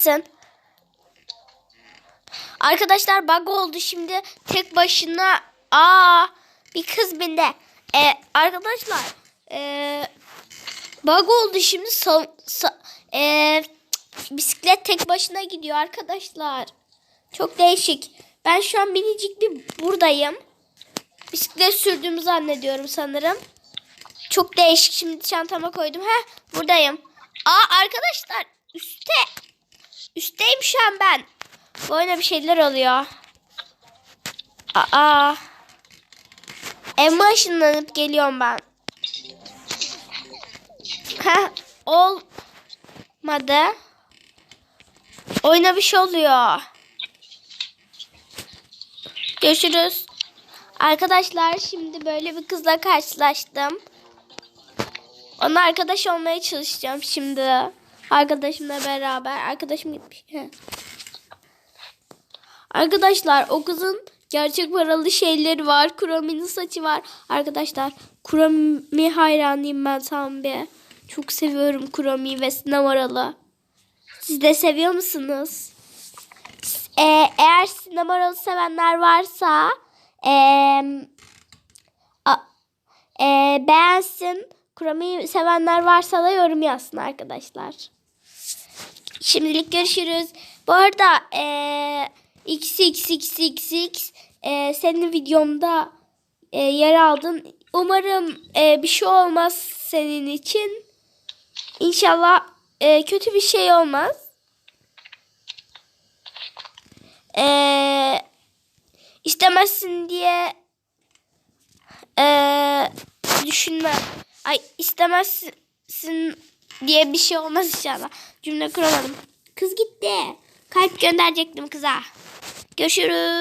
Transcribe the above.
Sen. Arkadaşlar bug oldu şimdi tek başına. Aa bir kız bindi. Ee, arkadaşlar ee, bug oldu şimdi. Sa- sa- ee, bisiklet tek başına gidiyor arkadaşlar. Çok değişik. Ben şu an minicik bir buradayım. Bisiklet sürdüğümü zannediyorum sanırım. Çok değişik. Şimdi çantama koydum. Heh buradayım. Aa arkadaşlar üstte. Üstteyim şu an ben. Bu oyuna bir şeyler oluyor. Aa. Evime ışınlanıp geliyorum ben. Heh olmadı. Oyuna bir şey oluyor. Görüşürüz. Arkadaşlar şimdi böyle bir kızla karşılaştım. Ona arkadaş olmaya çalışacağım şimdi. Arkadaşımla beraber. Arkadaşım gitmiş. Arkadaşlar o kızın gerçek paralı şeyleri var. Kurami'nin saçı var. Arkadaşlar Kurami hayranıyım ben tam bir. Çok seviyorum Kurami'yi ve sinemalı. Siz de seviyor musunuz? Ee, eğer sinemalı sevenler varsa eee a- eee, beğensin. Kurami'yi sevenler varsa da yorum yazsın arkadaşlar. Şimdilik görüşürüz. Bu arada eee XXXXX eee, senin videomda eee, yer aldın. Umarım eee, bir şey olmaz senin için. İnşallah eee, kötü bir şey olmaz. Eee istemezsin diye eee düşünme. Ay istemezsin diye bir şey olmaz inşallah. Cümle kuramadım. Kız gitti. Kalp gönderecektim kıza. Görüşürüz.